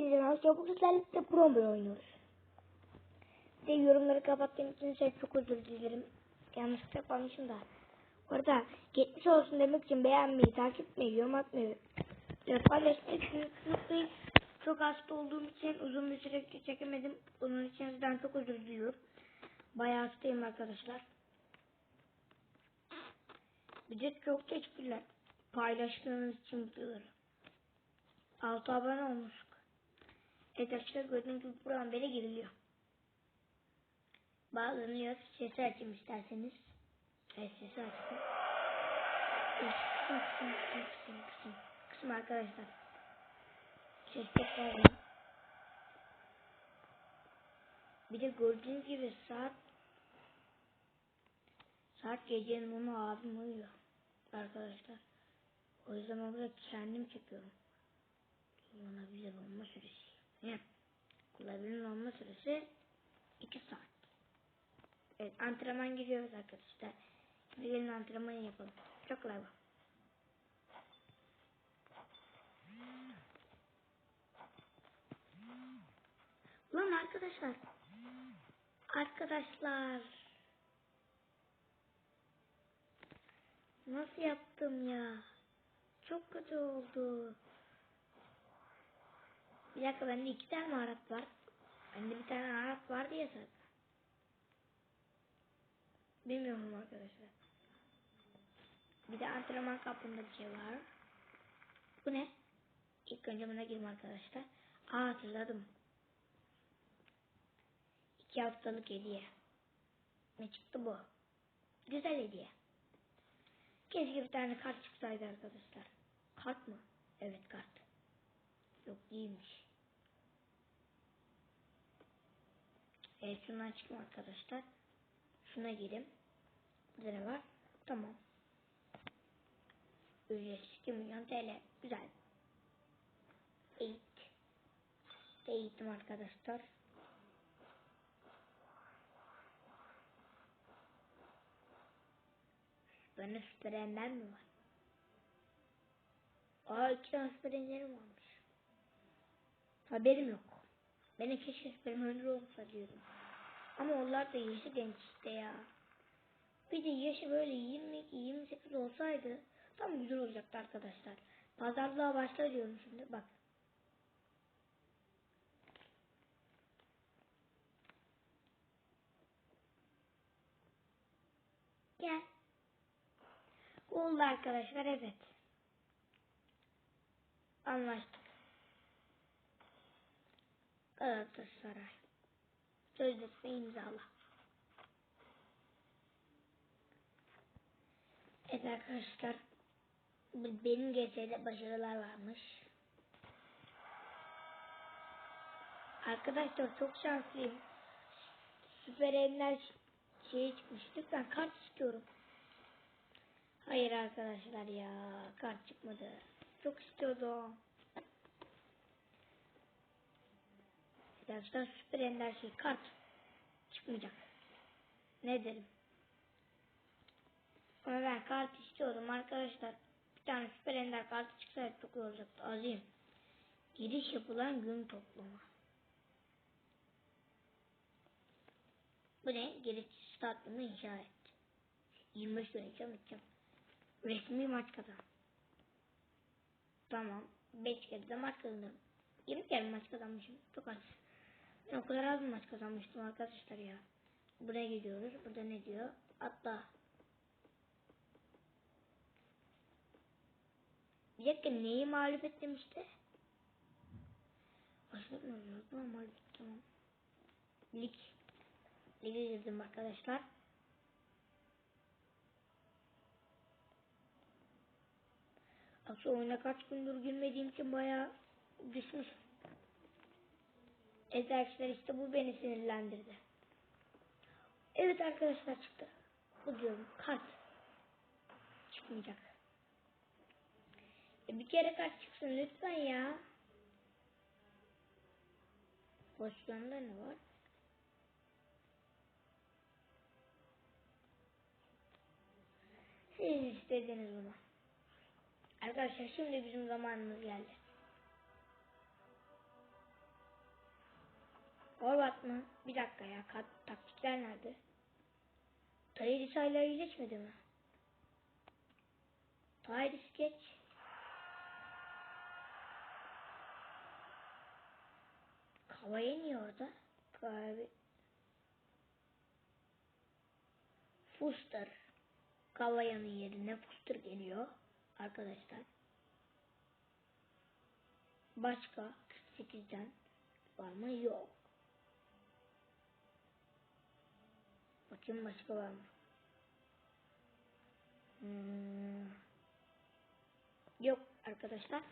Merhaba. Bugün sizlerle birlikte Promboy oynuyoruz. De yorumları kapattığım için size çok özür dilerim. Yanlışlıkla yapmamışım da. Bu arada geçmiş olsun demek için beğenmeyi, takip etmeyi, yorum atmayı ve paylaşmayı unutmayın. Çok hasta olduğum için uzun bir süre çekemedim. Onun için sizden çok özür diliyorum. Bayağı hastayım arkadaşlar. Bir çok teşekkürler. Paylaştığınız için mutluyorum. 6 abone olmuştuk. Evet arkadaşlar gördüğünüz gibi program beri giriliyor. Bağlanıyor. Sesi açayım isterseniz. Evet sesi açtım. Kısım kısım kısım kısım kısım. Kısım arkadaşlar. Ses tekrar edeyim. Bir de gördüğünüz gibi saat saat gecenin onu abim uyuyor. Arkadaşlar. O yüzden orada kendim çekiyorum. Kullanabilir olma süresi. Ne? Kullanabilir olma süresi 2 saat. Evet antrenman giriyoruz arkadaşlar. Şimdi gelin antrenman yapalım. Çok kolay bu. Lan arkadaşlar. Arkadaşlar. Nasıl yaptım ya? Çok kötü oldu. Bir dakika bende iki tane maharet var. Bende bir tane maharet var diye zaten. Bilmiyorum arkadaşlar. Bir de antrenman kapında bir şey var. Bu ne? İlk önce buna gireyim arkadaşlar. Aa hatırladım. İki haftalık hediye. Ne çıktı bu? Güzel hediye. Keşke bir tane kart çıksaydı arkadaşlar. Kart mı? Evet kart. Yok değilmiş. Evet şundan çıkma arkadaşlar. Şuna gireyim. Burada ne var? Tamam. Ücretsiz 2 milyon TL. Güzel. Eğit. Eğitim arkadaşlar. Bende süper mi var? Aa iki tane süper varmış. Haberim yok. Benim keşke süper ender olsa diyordum. Ama onlar da yaşı genç işte ya. Bir de yaşı böyle 22-28 olsaydı tam güzel olacaktı arkadaşlar. Pazarlığa başla diyorum şimdi bak. Gel. Oldu arkadaşlar evet. Anlaştık. Galatasaray. Sözleşme imzala. Evet arkadaşlar. Benim GS'de başarılar varmış. Arkadaşlar çok şanslıyım. Süper Ender şeye çıkmış. Lütfen kart istiyorum. Hayır arkadaşlar ya. Kart çıkmadı. Çok istiyordum. Arkadaşlar süper ender şey kart çıkmayacak. Ne derim? Ama ben kart istiyordum arkadaşlar. Bir tane süper ender kartı çıksaydı çok iyi olacaktı. Azim. Giriş yapılan gün toplama. Bu ne? Giriş stadyumu inşa et. 25 gün içeceğim içeceğim. Resmi maç kazan. Tamam. 5 kere de maç kazandım. 20 kere maç kazanmışım. Çok az. Ben o kadar az bir maç kazanmıştım arkadaşlar ya. Buraya gidiyoruz. Burada ne diyor? Atla. Bir dakika neyi mağlup ettim işte? Başlatmıyoruz. Normal tamam. Lig. Lige girdim arkadaşlar. Aslında oyuna kaç gündür girmediğim için bayağı düşmüş. Arkadaşlar işte bu beni sinirlendirdi. Evet arkadaşlar çıktı. Bu diyorum kart. Çıkmayacak. E bir kere kart çıksın lütfen ya. Pozisyonda ne var? Siz istediniz bunu. Arkadaşlar şimdi bizim zamanımız geldi. Horvat mı? Bir dakika ya. Kat, taktikler nerede? Tayris hala iyileşmedi mi? Tayris geç. Kavaya niye orada? Kahve. Fuster. Kavaya'nın yerine Fuster geliyor. Arkadaşlar. Başka 48'den var mı? Yok. Bakayım başka var mı? Hmm. Yok arkadaşlar.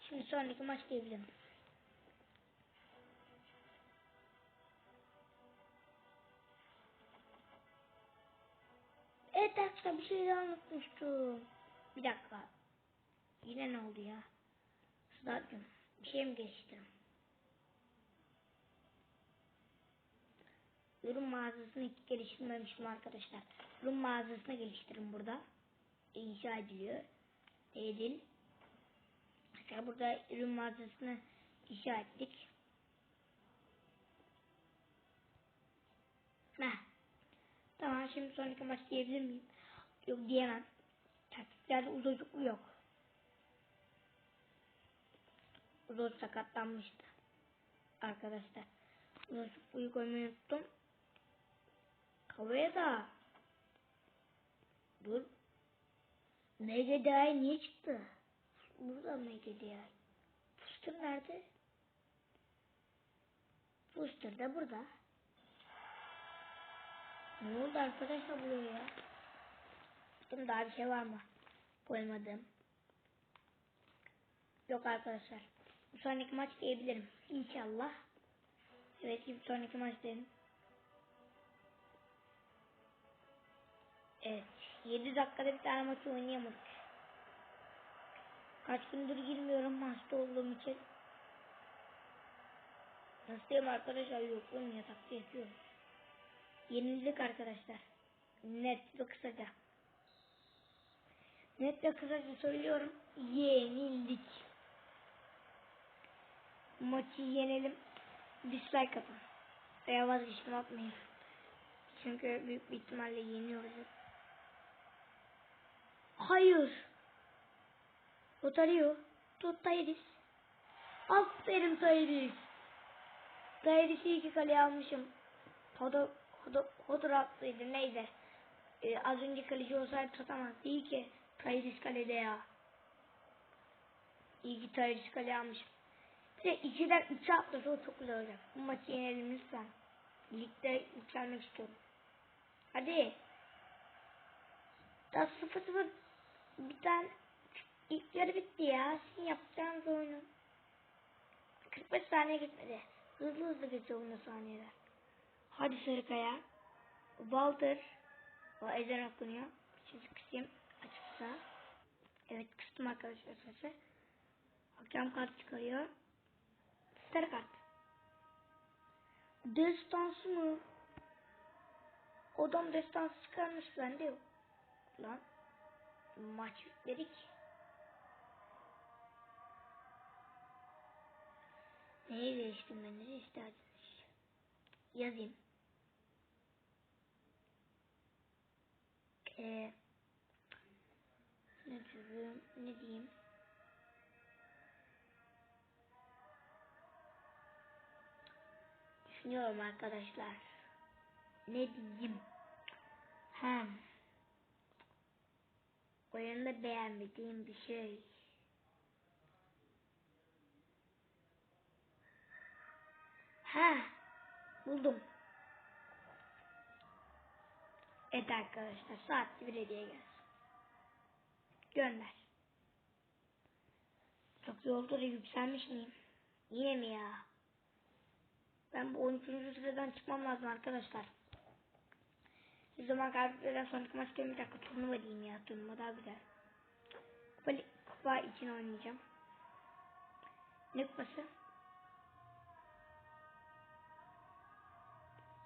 Şimdi sonraki maç diyebilirim. Evet arkadaşlar bir şey daha unutmuştum. Bir dakika. Yine ne oldu ya? Stadyum. Bir şey mi geçtim? Ürün mağazasını hiç geliştirmemişim arkadaşlar. Ürün mağazasını geliştirin burada. İnşa ediliyor. Edil. Mesela burada ürün mağazasını inşa ettik. Heh. Tamam şimdi sonraki maç diyebilir miyim? Yok diyemem. Taktiklerde uzocuklu yok. Uzoz sakatlanmıştı. Arkadaşlar. Uzocukluyu koymayı unuttum. Havaya da. Dur. MGDI niye çıktı? Burada MGDI. Fuster nerede? Fuster de burada. Ne oldu arkadaşlar buraya ya? Baktım daha bir şey var mı? Koymadım. Yok arkadaşlar. Bu sonraki maç diyebilirim. İnşallah. Evet bir sonraki maç diyelim. Evet. 7 dakikada bir tane maç oynayamadık. Kaç gündür girmiyorum maçta olduğum için. Diyeyim arkadaşlar yokluğum yatakta yatıyorum. Yenildik arkadaşlar. Net ve kısaca. Net ve kısaca söylüyorum. Yenildik. Maçı yenelim. Dislike atın. Veya vazgeçtim atmayın. Çünkü büyük bir ihtimalle yeniyoruz. Hayır. Rotario. Tut Tayris. Aferin Tayris. Tayris'i iyi ki kaleye almışım. Hodor, hodor, hodor attıydı neydi? Ee, az önce kaleci olsaydı tutamaz. İyi ki Tayris kalede ya. İyi ki Tayris kaleye almışım. Bir de 2'den 3'e atlarsa o çok güzel olacak. Bu maçı yenelim lütfen. Ligde yükselmek istiyorum. Hadi. Daha 0-0 biten ilk yarı bitti ya. Sizin yapacağınız oyunu. 45 saniye gitmedi. Hızlı hızlı geçiyor bunda saniyeler. Hadi Sarıkaya. Walter. O ezan okunuyor. Şimdi kısayım açıksa. Evet kıstım arkadaşlar sesi. Hakem kart çıkarıyor. Sarı kart. Destansı mı? Odam destansı çıkarmış bende yok. Lan. Maç bitmedik. Neyi değiştirmenizi isterdiniz? Yazayım. Ee, ne diyorum, ne diyeyim? Düşünüyorum arkadaşlar. Ne diyeyim? Hem oyunda beğenmediğim bir şey. Ha, buldum. Evet arkadaşlar saatli bir hediye gelsin. Gönder. Çok yolda da yükselmiş miyim? Yine mi ya? Ben bu 13. sıradan çıkmam lazım arkadaşlar. Bir zaman kaybetmeden sonraki maçta bir dakika turnuva diyeyim ya. Turnuva daha güzel. Kupa, kupa için oynayacağım. Ne kupası?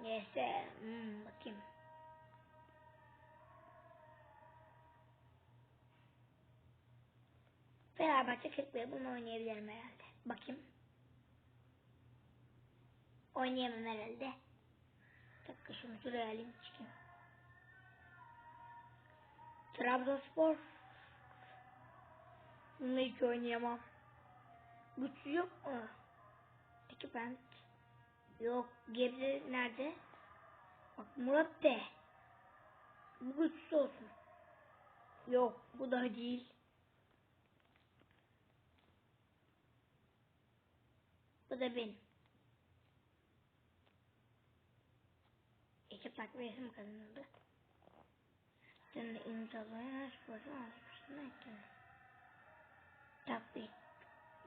Neyse. Hmm, bakayım. Fenerbahçe 41 bunu oynayabilirim herhalde. Bakayım. Oynayamam herhalde. Bir dakika şunu şuraya alayım çıkayım. Trabzonspor. Bununla hiç oynayamam. Güçlü yok mu? Peki ben yok Gebze nerede? Bak Murat de. Bu güçlü olsun. Yok bu da değil. Bu da benim. Ekip takviyesi kazanıldı? Dün de imzalayan sporcu anlaşmasına ekledi. Takviye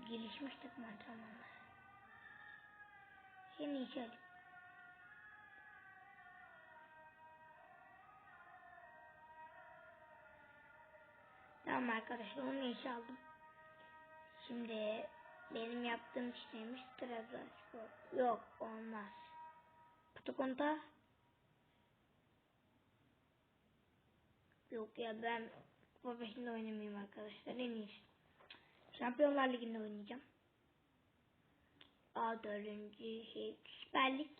gelişmiş takım antrenmanları. Yeni içerik. Tamam arkadaşlar onu işe aldım. Şimdi benim yaptığım iş neymiş? Trabzonspor. Yok olmaz. Putukonta. Yok ya ben profesyonel oynamayayım arkadaşlar. En iyisi. Şampiyonlar Ligi'nde oynayacağım. A dördüncü şey Süper Lig.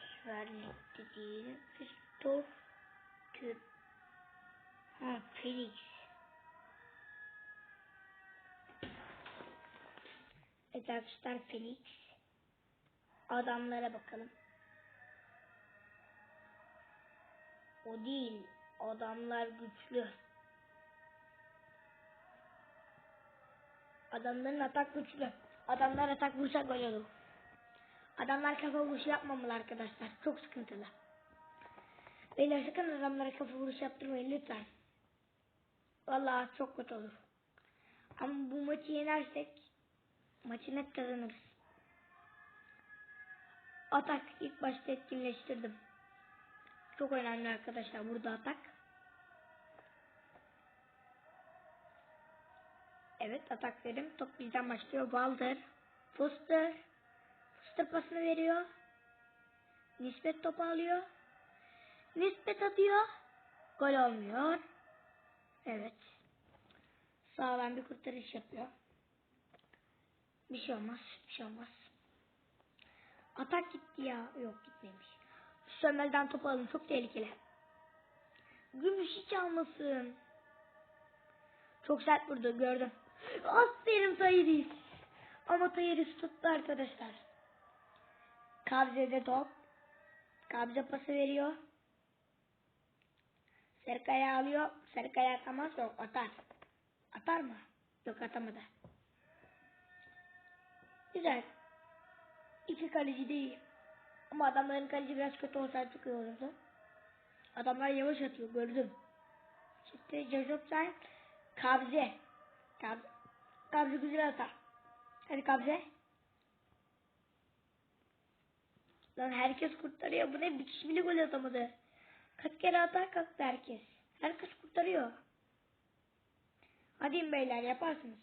Süper Lig'de değil. Christoph Türk. Ha Felix. Evet arkadaşlar Felix. Adamlara bakalım. O değil. Adamlar güçlü. Adamların atak güçlü. Adamlar atak vursa gol. Adamlar kafa vuruşu yapmamalı arkadaşlar. Çok sıkıntılı. Beyler sakın adamlara kafa vuruşu yaptırmayın lütfen. Vallahi çok kötü olur. Ama bu maçı yenersek maçı net kazanırız. Atak ilk başta etkinleştirdim. Çok önemli arkadaşlar burada atak. Evet atak verim. Top bizden başlıyor. Baldır. Foster. Foster pasını veriyor. Nispet topu alıyor. Nispet atıyor. Gol olmuyor. Evet. Sağlam bir kurtarış yapıyor. Bir şey olmaz. Bir şey olmaz. Atak gitti ya. Yok gitmemiş. Sömel'den top alın. Çok tehlikeli. Gümüş hiç almasın. Çok sert vurdu. Gördüm. Aferin Tayiris. Ama Tayiris tuttu arkadaşlar. Kabze'de top. Kabze pası veriyor. Serkaya alıyor. Serkaya atamaz. Yok atar. Atar mı? Yok atamadı. Güzel. İki kaleci değil. Ama adamların kaleci biraz kötü olsaydı çok iyi olurdu. Adamlar yavaş atıyor gördüm. İşte Jajopsan kabze. Kabze. Kabze güzel atar. Hadi kabze. Lan herkes kurtarıyor. Bu ne bir kişi bile gol atamadı. Kaç kere atar kalktı herkes. Herkes kurtarıyor. Hadi beyler yaparsınız.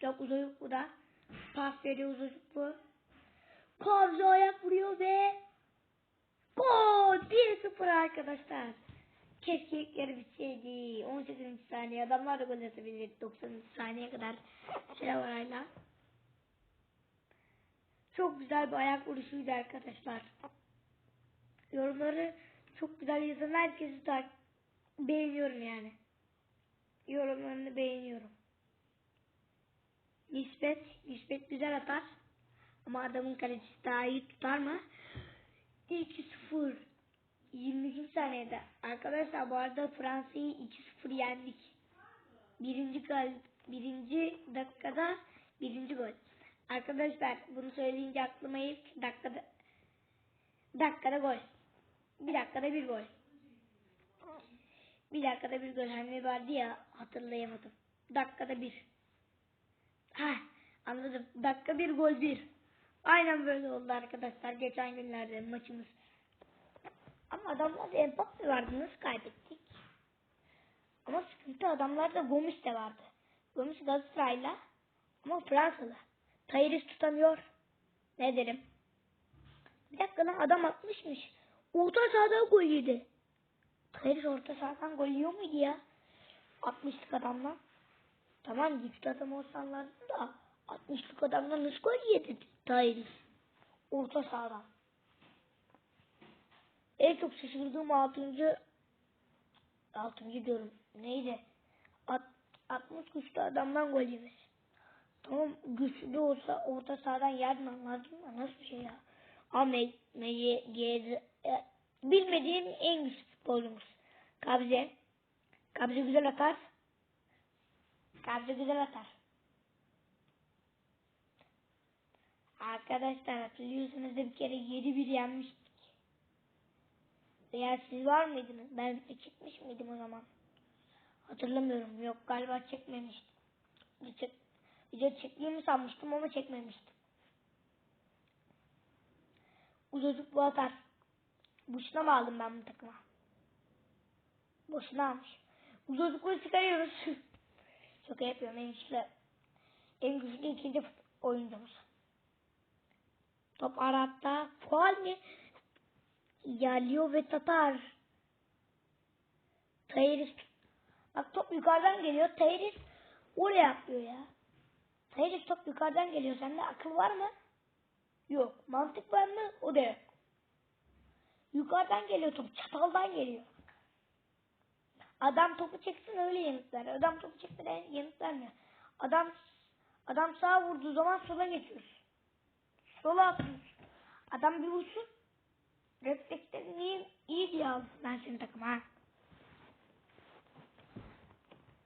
Çok uzun bu da. Pas veriyor uzun bu. Kabze ayak vuruyor ve gol 1-0 arkadaşlar. Keşke ilk yarı bitseydi. 18. saniye adamlar da gol atabilir. 90. saniye kadar şey var hala. Çok güzel bir ayak vuruşuydu arkadaşlar. Yorumları çok güzel yazan herkesi tak beğeniyorum yani. Yorumlarını beğeniyorum. Nispet, nispet güzel atar. Ama adamın kalecisi daha iyi tutar mı? 2-0. 22 saniyede. Arkadaşlar bu arada Fransa'yı 2-0 yendik. Birinci gol, birinci dakikada birinci gol. Arkadaşlar bunu söyleyince aklıma ilk dakikada dakikada gol. Bir dakikada bir gol. Bir dakikada bir gol hani vardı ya hatırlayamadım. Dakikada bir. Ha anladım. Dakika bir gol bir. Aynen böyle oldu arkadaşlar geçen günlerde maçımız. Ama adamlarda Mbappe vardı nasıl kaybettik? Ama sıkıntı adamlarda Gomis de vardı. Gomis Galatasaray'la ama Fransalı. Tayris tutamıyor. Ne derim? Bir dakika lan adam atmışmış. Orta sahadan gol yedi. Tayris orta sahadan gol yiyor muydu ya? Atmıştık adamla. Tamam güçlü adam olsanlardı da 60'lık adamdan nasıl gol yedi Tahir? Orta sahadan. En çok şaşırdığım 6. 6. diyorum. Neydi? At, 60 güçlü adamdan gol yemesi. Tamam güçlü olsa orta sahadan yerden anlardım da nasıl bir şey ya. Ama e, bilmediğim en güçlü futbolcumuz. Kabze. Kabze güzel atar. Kabze güzel atar. Arkadaşlar hatırlıyorsunuz bir kere 7-1 yenmiştik. Veya siz var mıydınız? Ben çekmiş miydim o zaman? Hatırlamıyorum. Yok galiba çekmemiştim. Çek, video çektiğimi sanmıştım ama çekmemiştim. Uzacık bu atar. Boşuna mı aldım ben bu takıma? Boşuna almış. Uzacıkları çıkarıyoruz. Çok yapıyorum en güçlü. En güçlü ikinci oyuncumuz. Top Arap'ta. Faal mi? Yalıyor ve Tatar. Tayiris. Bak top yukarıdan geliyor. Tayiris oraya atlıyor ya. Tayiris top yukarıdan geliyor. Sende akıl var mı? Yok. Mantık var mı? O da yok. Yukarıdan geliyor top. Çataldan geliyor. Adam topu çeksin öyle yanıtlar. Adam topu çekmeden yanıt vermiyor. Adam adam sağa vurduğu zaman sola geçiyorsun. Sola atıyorsun. Adam bir vursun. Reflekslerin iyi, iyi diye ben senin takıma. Ha.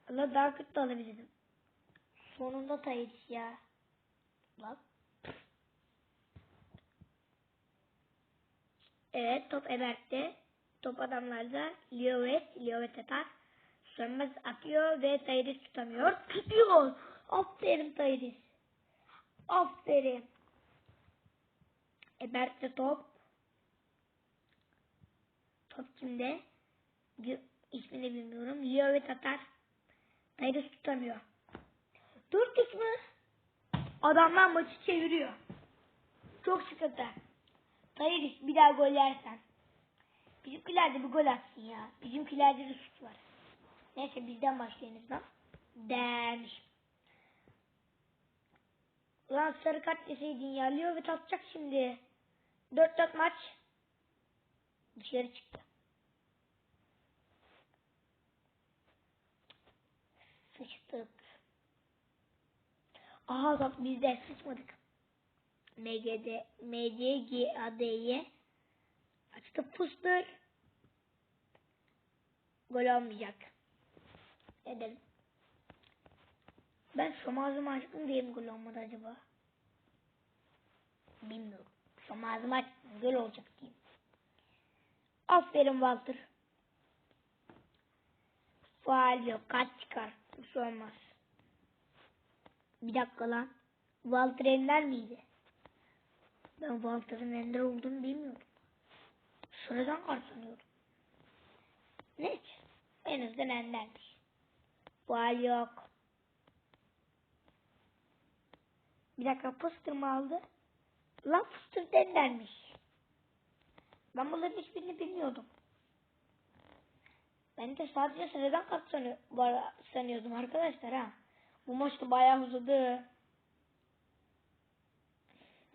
Allah daha kötü de alabilirdim. Sonunda Tayyip ya. Bak. Evet top Ebert'te. Top adamlarda Liovet, Liovet atar. Sönmez atıyor ve Tayyip tutamıyor. Tutuyor. Aferin Tayyip. Aferin. Ebert'te top. Top kimde? İsmini bilmiyorum. Liovet atar. Tayyip tutamıyor. Dört mü? Adamlar maçı çeviriyor. Çok sıkıntı. Tayyip bir daha gol yersen. Bizimkiler de bir gol atsın ya. Bizimkilerde de suç var. Neyse bizden başlayınız lan. Demiş. Ulan sarı kart deseydin ya. Leo ve tatacak şimdi. 4-4 maç. Dışarı çıktı. Sıçtık. Aha bak biz de sıçmadık. MGD, MCGAD'ye açtı pustır. Gol olmayacak. Edelim. Ben şom ağzımı açtım diye mi gol olmadı acaba? Bilmiyorum. Şom ağzımı açtım. Gol olacak diyeyim. Aferin Walter. Faal yok. Kaç çıkar. Bir şey olmaz. Bir dakika lan. Walter Ender miydi? Ben Walter'ın Ender olduğunu bilmiyordum. Sıradan kart sanıyordum. Neyse. En azından Ender'miş. Faal yok. Bir dakika fıstır mı aldı? Lan fıstır dendermiş. Ben bunların hiçbirini bilmiyordum. Ben de sadece sıradan var sanıyordum arkadaşlar ha. Bu maç da bayağı uzadı.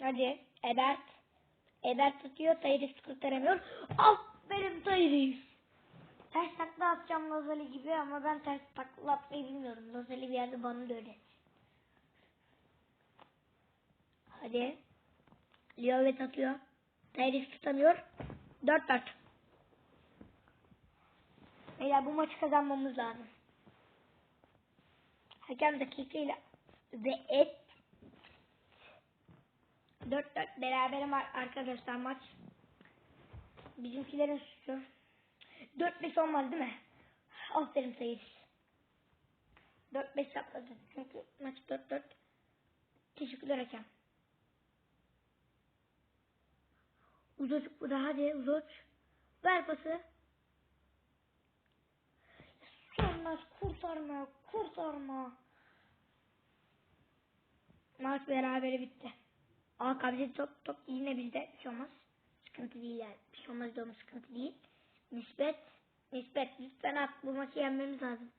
Hadi Ebert. Ebert tutuyor. Tayris kurtaramıyor. Aferin Tayris. Ters takla atacağım Lazali gibi ama ben ters takla atmayı bilmiyorum. Lazali bir yerde bana da öğret. Hadi. Liovet atıyor. Tayris tutamıyor. 4-4. Beyler bu maçı kazanmamız lazım. Hakem dakikayla ve et 4-4 beraber arkadaşlar maç. Bizimkilerin suçu. 4-5 olmaz değil mi? Aferin sayıs. 4-5 sapladı. Çünkü maç 4-4. Teşekkürler hakem. Uzoç bu da hadi Uzoç. Ver pası. Sönmez kurtarma kurtarma. Maç berabere bitti. Aa kabze top top yine bizde bir şey olmaz. Sıkıntı değil yani. Bir şey olmaz diyorum sıkıntı değil. Nispet. Nispet lütfen at bu maçı yenmemiz lazım.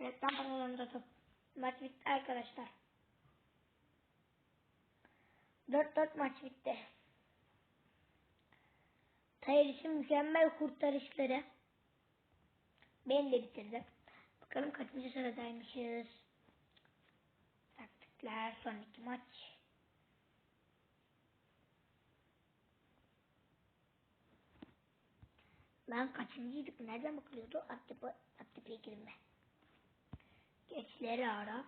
Reklam panolarında top. Maç bitti arkadaşlar. 4-4 maç bitti. Tayris'in mükemmel kurtarışları. Ben de bitirdim. Bakalım kaçıncı sıradaymışız. Taktikler son iki maç. Lan kaçıncıydık? Nereden bakılıyordu? Attepe, Attepe'ye girme. Geçleri ara.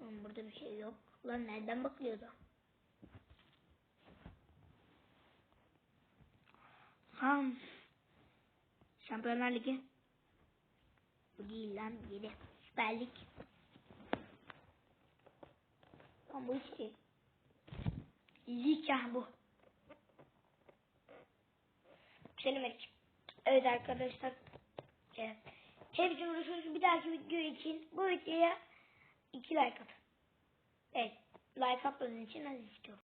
Burada bir şey yok. Lan nereden bakılıyordu? Ha. Şampiyonlar Ligi. Bu değil lan yedi. Süper Lig. Lan bu işte. Lig ya bu. Söylemek. Evet arkadaşlar. Evet. Hepsi uğraşıyoruz. Bir dahaki video için bu videoya 2 like atın. Evet. Like atmadığınız için az istiyorum.